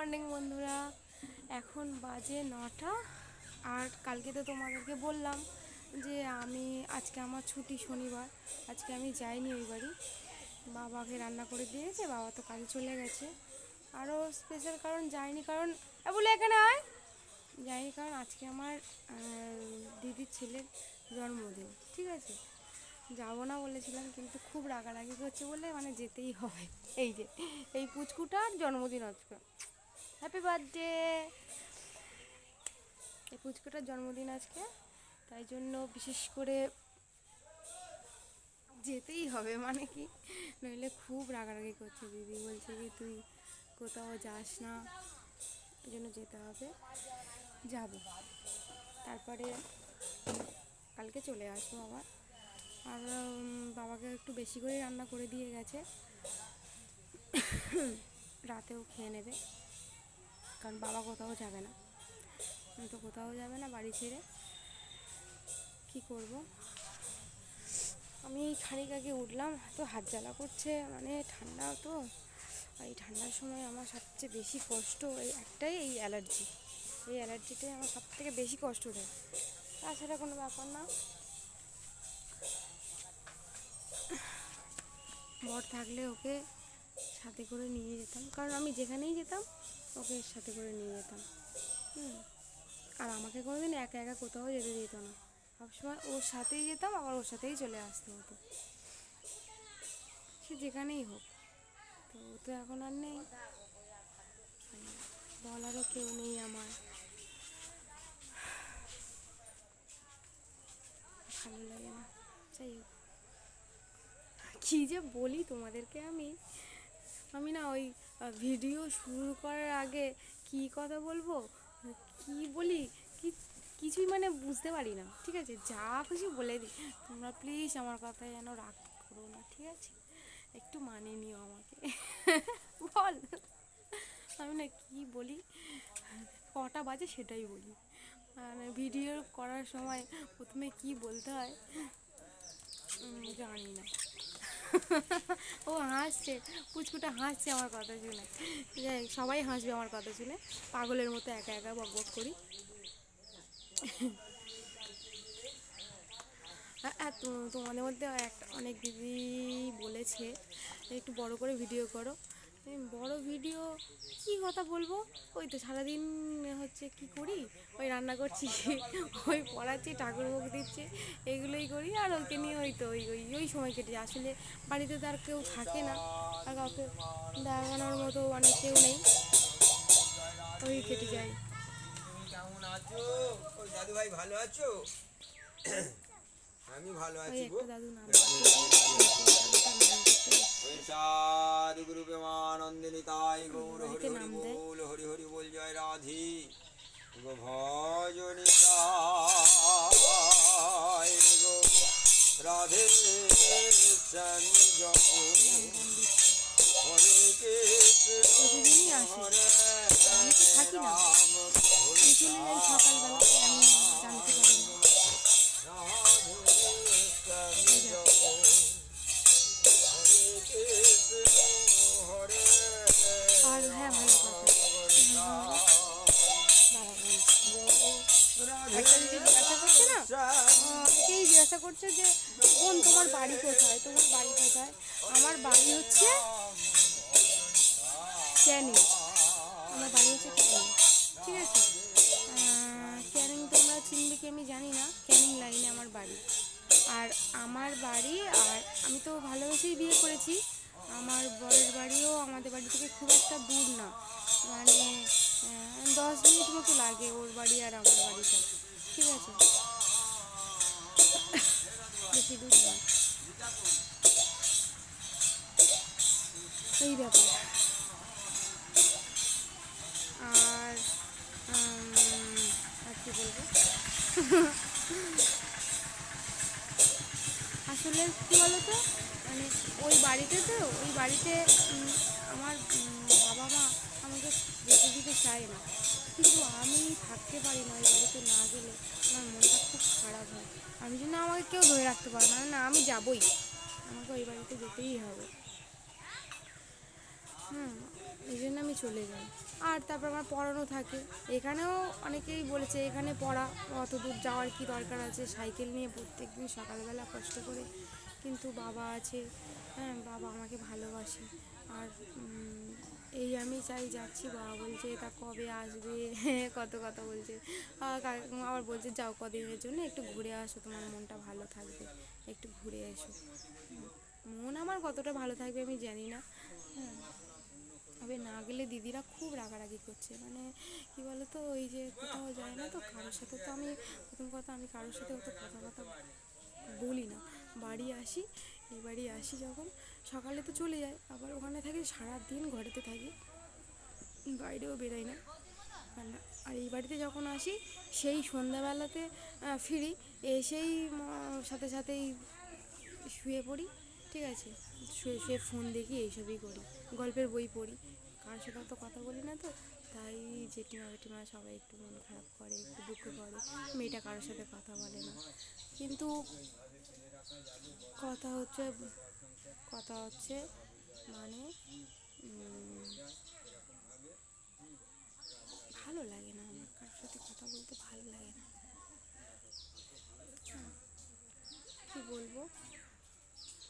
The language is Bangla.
মর্নিং বন্ধুরা। এখন বাজে নটা, আর কালকে তো তোমাদেরকে বললাম যে আমি আজকে আমার ছুটি শনিবার, আজকে আমি যাইনি ওই বাড়ি। বাবাকে রান্না করে দিয়েছে, বাবা তো কাজে চলে গেছে। আরও স্পেশাল কারণ যাইনি, কারণ বলে এখানে আয়। যাইনি কারণ আজকে আমার দিদির ছেলের জন্মদিন, ঠিক আছে? যাব না বলেছিলাম, কিন্তু খুব রাগারাগি করছে বলে মানে যেতেই হবে। এই যে, এই পুচকুটার জন্মদিন আজকে। হ্যাপি বার্থডে এই পুচকুটার জন্মদিন আজকে, তাই জন্য বিশেষ করে যেতেই হবে মানে কি? নইলে খুব রাগারাগি করছে দিদি, বলছে কি, তুই কোথাও যাস না। এই জন্য যেতে হবে। যাব। তারপরে কালকে চলে আসব আবার। আর বাবাকে একটু বেশি করে রান্না করে দিয়ে গেছে। রাতেও খেয়ে নেবে। কারণ বাবা কোথাও যাবে না। আমি তো কোথাও যাবে না বাড়ি ছেড়ে। কি করব? আমি খানিক আগে উঠলাম, তো হাত জ্বালা করছে মানে ঠান্ডা তো। এই ঠান্ডার সময় আমার সবচেয়ে বেশি কষ্ট এই একটাই এই অ্যালার্জি। এই অ্যালার্জিটাই আমার সব থেকে বেশি কষ্ট দেয়। তাছাড়া কোনো ব্যাপার না। বর থাকলে ওকে সাথে করে নিয়ে যেতাম। কারণ আমি যেখানেই যেতাম ওকে সাথে করে নিয়ে যেতাম। হুম। আর আমাকে কোনোদিন একা একা কোথাও যেতে দিত না। সবসময় ওর সাথেই যেতাম, আবার ওর সাথেই চলে আসতে হতো। সে যেখানেই হোক। তো ও তো এখন আর নেই। বলারও কেউ নেই আমার। ভালো লাগে না। যাই হোক। কী যে বলি তোমাদেরকে আমি। আমি না ওই ভিডিও শুরু করার আগে কি কথা বলব? কি বলি? কি, কিছুই মানে বুঝতে পারি না। ঠিক আছে? যা খুশি বলে দিই। তোমরা প্লিজ আমার কথা যেন রাগ করো না, ঠিক আছে? একটু মানিয়ে নিও আমাকে। বল। আমি না কি বলি? কটা বাজে সেটাই বলি। মানে ভিডিও করার সময় প্রথমে কি বলতে হয়? জানি না। ও হাসছে পুচকুটা হাসছে আমার কথা শুনে। সবাই হাসবে আমার কথা শুনে। পাগলের মতো একা একা বক বক করি। হ্যাঁ, হ্যাঁ, তো- তোমাদের মধ্যে একটা অনেক দিদি বলেছে একটু বড় করে ভিডিও করো। বড় ভিডিও কি কথা বলব? ওই তো সারাদিন হচ্ছে কি করি? ওই রান্না করছি ওই পড়াচ্ছি ঠাকুর মুখ দিচ্ছে এগুলোই করি। আর ওকে নিয়ে ওই তো ওই ওই ওই সময় কেটে। আসলে বাড়িতে তো আর কেউ থাকে না আর কাউকে দেখানোর মতো অনেক কেউ নেই। ওই কেটে যায়। কেমন আছো? ওই দাদু ভাই ভালো আছো? আমি ভালো আছি গো। দাদু নাম গুরু তাই গৌর হরি হরি বল হরি হরি বল জয় রাধি গো তাই গো রাধে সঞ্জয় হরে কৃষ্ণ হরে। রাম সকালবেলা আমি একটা দিদি জিজ্ঞাসা করছে না অনেকেই জিজ্ঞাসা করছে যে বোন তোমার বাড়ি কোথায় তোমার বাড়ি কোথায় আমার বাড়ি হচ্ছে ক্যানিং আমার বাড়ি হচ্ছে ক্যানিং ঠিক আছে ক্যানিং তোমরা চিনবে কি আমি জানি না ক্যানিং লাইনে আমার বাড়ি আর আমার বাড়ি আর আমি তো ভালোবেসেই বিয়ে করেছি আমার বরের বাড়িও আমাদের বাড়ি থেকে খুব একটা দূর না মানে দশ মিনিট মতো লাগে ওর বাড়ি আর আমার বাড়িটা। ঠিক আছে। বেশি দূর নয়। এই ব্যাপার আর আর কি বলব? আসলে কি বলতো? মানে ওই বাড়িতে তো, ওই বাড়িতে আমার বাবা মা আমাকে যেতে দিতে চায় না। কিন্তু আমি থাকতে পারি না ওই বাড়িতে না গেলে। আমার মনটা খুব খারাপ হয়। আমি জন্য আমাকে কেউ ধরে রাখতে পারে না। না, আমি যাবই। আমাকে ওই বাড়িতে যেতেই হবে। হুম, এই জন্য আমি চলে যাই। আর তারপর আমার পড়ানো থাকে। এখানেও অনেকেই বলেছে, এখানে পড়া। অত দূর যাওয়ার কি দরকার আছে? সাইকেল নিয়ে প্রত্যেক দিন সকালবেলা কষ্ট করে। কিন্তু বাবা আছে। হ্যাঁ বাবা আমাকে ভালোবাসে। আর এই আমি চাই যাচ্ছি, বাবা বলছে, তা কবে আসবে? কত কথা বলছে। আবার বলছে, যাও কদিনের জন্য একটু ঘুরে আসো, তোমার মনটা ভালো থাকবে, একটু ঘুরে এসো। মন আমার কতটা ভালো থাকবে আমি জানি না। তবে না গেলে দিদিরা খুব রাগারাগি করছে মানে কী বলো তো ওই যে কোথাও যায় না তো, কারোর সাথে তো আমি, প্রথম কথা আমি কারোর সাথে অত কথা কথা বলি না। বাড়ি আসি এই বাড়ি আসি যখন সকালে তো চলে যায়, আবার ওখানে থাকি সারা দিন ঘরেতে থাকি। বাইরেও বেরোই না। আর এই বাড়িতে যখন আসি, সেই সন্ধ্যাবেলাতে ফিরি, এসেই সাথে সাথেই শুয়ে পড়ি, ঠিক আছে? শুয়ে শুয়ে ফোন দেখি, এইসবই করি। গল্পের বই পড়ি। কারোর সাথে তো কথা বলি না তো, তাই জেঠিমা বেটিমা সবাই একটু মন খারাপ করে, একটু দুঃখ করে, মেয়েটা কারোর সাথে কথা বলে না। কিন্তু কথা হচ্ছে কথা হচ্ছে মানে